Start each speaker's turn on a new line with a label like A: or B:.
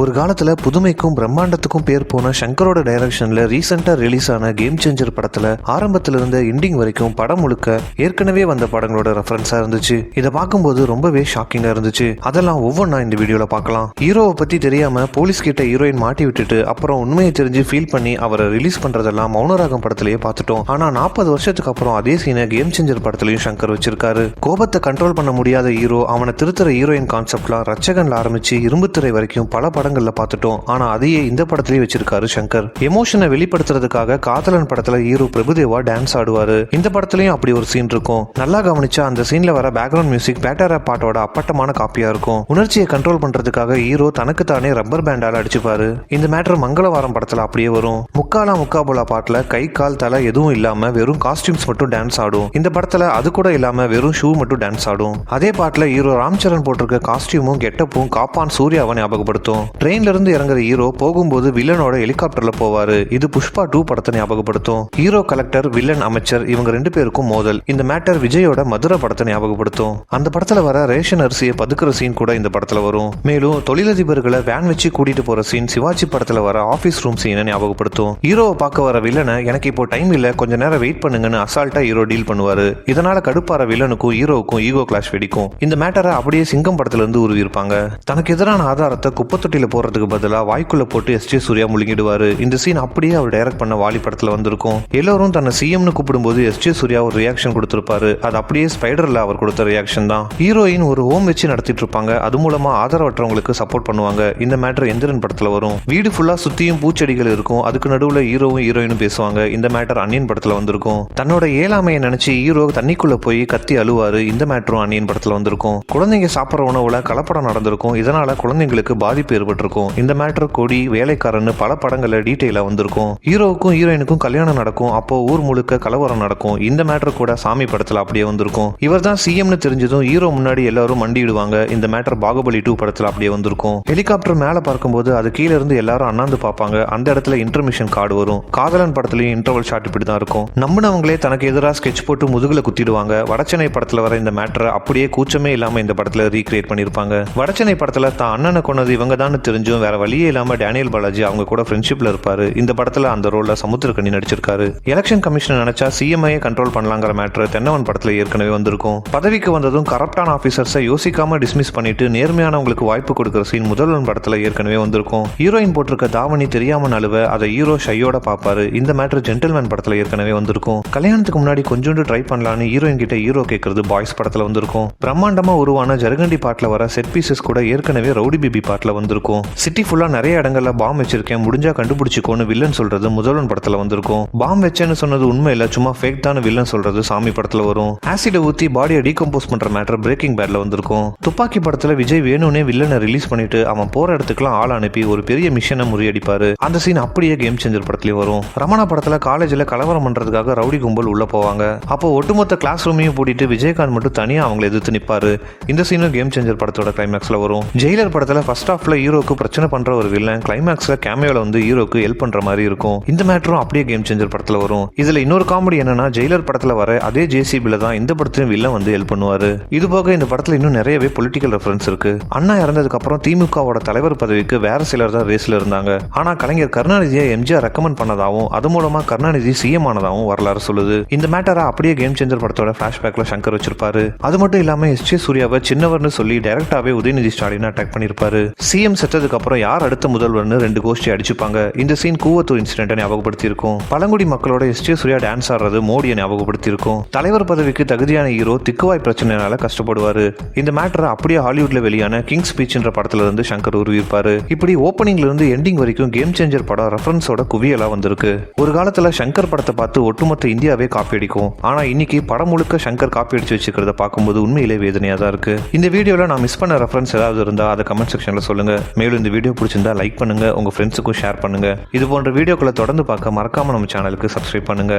A: ஒரு காலத்தில் புதுமைக்கும் பிரம்மாண்டத்துக்கும் பேர் போன சங்கரோட டைரக்ஷனில் ரீசெண்டாக ரிலீஸ் ஆன கேம் சேஞ்சர் படத்தில் ஆரம்பத்திலிருந்து எண்டிங் வரைக்கும் படம் முழுக்க ஏற்கனவே வந்த படங்களோட ரெஃபரன்ஸாக இருந்துச்சு. இதை பார்க்கும்போது ரொம்பவே ஷாக்கிங்காக இருந்துச்சு. அதெல்லாம் ஒவ்வொன்றா இந்த வீடியோவில் பார்க்கலாம். ஹீரோவை பற்றி தெரியாமல் போலீஸ் கிட்ட ஹீரோயின் மாட்டி விட்டுட்டு அப்புறம் உண்மையை தெரிஞ்சு ஃபீல் பண்ணி அவரை ரிலீஸ் பண்றதெல்லாம் மௌனராகம் படத்திலேயே பார்த்துட்டோம். ஆனால் நாற்பது வருஷத்துக்கு அப்புறம் அதே சீனை கேம் சேஞ்சர் படத்துலையும் சங்கர் வச்சிருக்காரு. கோபத்தை கண்ட்ரோல் பண்ண முடியாத ஹீரோ அவனை திருத்துற ஹீரோயின் கான்செப்ட்லாம் ரச்சகன்ல ஆரம்பிச்சு இரும்புத்துறை வரைக்கும் பல படங்களில் பார்த்துட்டோம். ஆனால் அதையே இந்த படத்திலே வச்சிருக்காரு சங்கர். எமோஷனை வெளிப்படுத்துறதுக்காக காதலன் படத்தில் ஹீரோ பிரபுதேவா டான்ஸ் ஆடுவாரு. இந்த படத்துலையும் அப்படி ஒரு சீன் இருக்கும். நல்லா கவனிச்சா அந்த சீன்ல வர பேக்ரவுண்ட் மியூசிக் பேட்டரா பாட்டோட அப்பட்டமான காப்பியா இருக்கும். உணர்ச்சியை கண்ட்ரோல் பண்றதுக்காக ஹீரோ தனக்கு தானே ரப்பர் பேண்டால அடிச்சுப்பாரு. இந்த மேட்டர் மங்களவாரம் படத்துல அப்படியே வரும். முக்காலா முக்காபுலா பாட்டுல கை கால் தலை எதுவும் இல்லாம வெறும் காஸ்டியூம்ஸ் மட்டும் டான்ஸ் ஆடும். இந்த படத்துல அது கூட இல்லாம வெறும் ஷூ மட்டும் டான்ஸ் ஆடும். அதே பாட்டுல ஹீரோ ராம் சரண் போட்டிருக்க காஸ்டியூமும் கெட்டப்பும் காப்பான் சூர்யாவை ஞாபகப்படுத்தும். ட்ரெயின்ல இருந்து இறங்குற ஹீரோ போகும்போது வில்லனோட ஹெலிகாப்டர்ல போவாரு. இது புஷ்பா டூ படத்தை ஞாபகப்படுத்தும். ஹீரோ கலெக்டர் வில்லன் அமைச்சர் இவங்க ரெண்டு பேருக்கும் மோதல். இந்த மேட்டர் விஜயோட மதுரை படத்தை ஞாபகப்படுத்தும். அந்த படத்துல வர ரேஷன் அரிசியை பதுக்குற சீன் கூட இந்த படத்துல வரும். மேலும் தொழிலதிபர்களை வேன் வச்சு கூட்டிட்டு போற சீன் சிவாஜி படத்துல வர ஆபீஸ் ரூம் சீனை ஞாபகப்படுத்தும். ஹீரோவை பார்க்க வர வில்லனை எனக்கு இப்போ டைம் இல்ல கொஞ்ச நேரம் வெயிட் பண்ணுங்கன்னு அசால்ட்டா ஹீரோ டீல் பண்ணுவாரு. இதனால கடுப்பார வில்லனுக்கும் ஹீரோவுக்கும் ஈகோ கிளாஷ் வெடிக்கும். இந்த மேட்டரை அப்படியே சிங்கம் படத்துல இருந்து உருவிருப்பாங்க. தனக்கு எதிரான ஆதாரத்தை குப்பத்தொட்டில வாய்க்குள்ளே போடுறதுக்கு பதிலா வாய்க்குள்ளே போட்டு எஸ் ஜே சூர்யா முழுங்கிடுவாரு. இந்த சீன் அப்படியே அவர் டைரக்ட் பண்ண வாலி படத்துல வந்திருக்கும். எல்லாரும் தன்னை சிஎம்னு கூப்பிடும்போது எஸ் ஜே சூர்யா ஒரு ரியாக்ஷன் கொடுத்துருப்பாரு. அது அப்படியே ஸ்பைடரில் அவர் கொடுத்த ரியாக்ஷன் தான். ஹீரோயின் ஒரு ஹோம் வச்சு நடத்திட்டு இருப்பாங்க. அது மூலமா ஆதரவற்றவங்களுக்கு சப்போர்ட் பண்ணுவாங்க. இந்த மேட்டர் எந்திரன் படத்துல வரும். வீடு ஃபுல்லா சுத்தியும் பூச்செடிகள் இருக்கும். அதுக்கு நடுவுல ஹீரோவும் ஹீரோயினும் பேசுவாங்க. இந்த மேட்டர் அன்னியன் படத்துல வந்திருக்கும். தன்னோட ஏழாமையை நினைச்சு ஹீரோ தண்ணிக்குள்ள போய் கத்தி அழுவாரு. இந்த மேட்டரும் அன்னியன் படத்துல வந்திருக்கும். குழந்தைங்க சாப்பிட்ற உணவுல கலப்படம் நடந்திருக்கும். இதனால குழந்தைங்களுக்கு பாதிப்பு இருக்கும் இந்த மேட்டர் கொடி வேலைக்காரன்னு பல படங்கள்ல டீட்டெயிலா வந்திருக்கும். ஹீரோவுக்கும் ஹீரோயினுக்கும் கல்யாணம் நடக்கும். அப்போ ஊர் முழுக்க கலவரம் நடக்கும். இந்த மேட்டர் கூட சாமி படத்துல அப்படியே வந்திருக்கும். இவர் தான் சிஎம்னு தெரிஞ்சதும் ஹீரோ முன்னாடி எல்லாரும் மண்டிடுவாங்க இந்த மேட்டர் பாகுபலி டூ படத்துல அப்படியே வந்திருக்கும். ஹெலிகாப்டர் மேல பார்க்கும்போது அது கீழ இருந்து எல்லாரும் அண்ணாந்து பார்ப்பாங்க. அந்த இடத்துல இன்டர்மிஷன் கார்டு வரும். காதலன் படத்துலயும் இன்டர்வல் ஷாட் இப்படி தான் இருக்கும். நம்பினவங்களே தனக்கு எதிராக ஸ்கெட்ச் போட்டு முதுகுல குத்திடுவாங்க. வடச்சென்னை படத்துல வர இந்த மேட்டரை அப்படியே கூச்சமே இல்லாம இந்த படத்துல ரீக்ரியேட் பண்ணிருப்பாங்க. வடச்சென்னை படத்துல தான் அண்ணனை கொண்டது இவங்க தான் தெரிஞ்சும் வேற வழியே இல்லாம டேனியல் பாலாஜி அவங்க கூட ஃப்ரெண்ட்ஷிப்ல இருப்பாரு. இந்த படத்துல அந்த ரோல்ல சமுத்திரக்கண்ணி நடிச்சிருக்காரு. எலெக்ஷன் கமிஷன் நினைச்சா சிஎம்ஐயே கண்ட்ரோல் பண்ணலாங்கிற மேட்டர் தென்னவன் படத்துல ஏற்கனவே வந்திருக்கும். பதவிக்கு வந்ததும் கரப்டான ஆபீசர்ஸை யோசிக்காம டிஸ்மிஸ் பண்ணிட்டு நேர்மையானவங்களுக்கு வாய்ப்பு கொடுக்குற சீன் முதல்வன் படத்துல ஏற்கனவே வந்திருக்கும். ஹீரோயின் போட்டிருக்க தாவணி தெரியாம நழுவ அதை ஹீரோ ஷையோட பாப்பாரு இந்த மேட்டர் ஜென்டில்மேன் படத்துல ஏற்கனவே வந்திருக்கும். கல்யாணத்துக்கு முன்னாடி கொஞ்சோண்டு ட்ரை பண்ணலான்னு ஹீரோயின் கிட்ட ஹீரோ கேட்கறது பாய்ஸ் படத்துல வந்திருக்கும். பிரம்மாண்டமா உருவான ஜருகண்டி பாட்டுல வர செட் பீசஸ் கூட ஏற்கனவே ரவுடி பிபி பாட்டுல வந்திருக்கும். சிட்டி ஃபுல்லா நிறைய இடங்கள்ல பாம் வச்சிருக்கேன். முடிஞ்சா கண்டுபிடிச்சிக்கோன்னு வில்லன் சொல்றது முதல்வன் படத்துல வந்திருக்கும். பாம் வச்சேன்னு சொன்னது உண்மையில சும்மா ஃபேக் தான் வில்லன் சொல்றது சாமி படத்துல வரும். ஆசிட ஊத்தி பாடியை டீகம்போஸ் பண்ற மேட்டர் பிரேக்கிங் பேட்ல வந்திருக்கும். துப்பாக்கி படத்துல விஜய் வேணும்னே வில்லனை ரிலீஸ் பண்ணிட்டு அவன் போற இடத்துக்குலாம் ஆள் அனுப்பி ஒரு பெரிய மிஷனை முறியடிப்பாரு. அந்த சீன் அப்படியே கேம் சேஞ்சர் படத்துலயும் வரும். ரமணா படத்துல காலேஜ்ல கலவரம் பண்றதுக்காக ரவுடி கும்பல் உள்ள போவாங்க. அப்போ ஒட்டுமொத்த கிளாஸ் ரூமையும் பூட்டிட்டு விஜயகாந்த் மட்டும் தனியா அவங்களை எதிர்த்து நிப்பாரு. இந்த சீனும் கேம் சேஞ்சர் படத்தோட கிளைமேக்ஸ்ல வரும். ஜெயிலர் படத்துல ஃபர்ஸ்ட் ஹாஃப்ல ஹீரோக்கு பிரச்சனை பண்ற ஒரு வில்லன் கிளைமேக்ஸ்ல கேமியோல வந்து ஹீரோக்கு ஹெல்ப் பண்ற மாதிரி இருக்கும். இந்த மேட்டரும் அப்படியே கேம் சேஞ்சர் படத்துல வரும். இதுல இன்னொரு காமெடி என்னன்னா ஜெயிலர் படத்துல வர அதே ஜேசிபில தான் இந்த படத்திலும் வில்லன் வந்து ஹெல்ப் பண்ணுவாரு. இது போக இந்த படத்துல இன்னும் நிறையவே பொலிட்டிக்கல் ரெஃபரன்ஸ் இருக்கு. அண்ணா இறந்ததுக்கு அப்புறம் திமுகவோட தலைவர் பதவிக்கு வேற சிலர் தான் ரேஸ்ல இருந்தாங்க. ஆனா கலைஞர் கருணாநிதியை எம்ஜிஆர் ரெக்கமெண்ட் பண்ணதாகவும் அது மூலமா கருணாநிதி சிஎம் ஆனதாகவும் வரலாறு சொல்லுது. இந்த மேட்டரை அப்படியே கேம் சேஞ்சர் படத்தோட பிளாஷ்பேக்ல சங்கர் வச்சிருப்பாரு. அது மட்டும் இல்லாம எஸ் ஜே சூர்யாவை சின்னவர்னு சொல்லி டைரக்டாவே உதயநிதி ஸ்டாலின் அட்டாக் பண்ணிருப்பாரு. சிஎம் செத்ததுக்கப்புறம் யார் அடுத்த முதல்வர்னு ரெண்டு கோஷ்டி அடிச்சுப்பாங்க. இந்த சீன் கூவத்தூர் இன்சிடென்ட்டை ஞாபகப்படுத்தி இருக்கும் பழங்குடி மக்களோட எஸ் ஜே சூர்யா டான்ஸ் ஆடுறது மோடியை ஞாபகப்படுத்தி இருக்கும் தலைவர் பதவிக்கு தகுதியான ஹீரோ திக்குவாய் பிரச்சனைனால கஷ்டப்படுவாரு. இந்த மேட்டரை அப்படியே ஹாலிவுட்ல வெளியான கிங் ஸ்பீச்ன்ற படத்துல இருந்து சங்கர் உருவிருப்பாரு இப்படி ஓப்பனிங்ல இருந்து எண்டிங் வரைக்கும் கேம் சேஞ்சர் படம் ரெஃபரன்ஸோட குவியலா வந்திருக்கு. ஒரு காலத்துல சங்கர் படத்தை பார்த்து ஒட்டுமொத்த இந்தியாவே காப்பி அடிக்கும். ஆனா இன்னைக்கு படம் முழுக்க சங்கர் காப்பி அடிச்சு வச்சுக்கிறத பார்க்கும்போது உண்மையிலே வேதனையா தான் இருக்கு. இந்த வீடியோல நான் மிஸ் பண்ண ரெஃபரன்ஸ் ஏதாவது இருந்தா அதை கமெண்ட் செக்ஷன்ல சொல்லுங்க. மேலும் இந்த வீடியோ பிடிச்சிருந்தா லைக் பண்ணுங்க உங்க ஃப்ரெண்ட்ஸுக்கும் ஷேர் பண்ணுங்க. இது போன்ற வீடியோக்களை தொடர்ந்து பார்க்க மறக்காம நம்ம சேனலுக்கு சப்ஸ்கிரைப் பண்ணுங்க.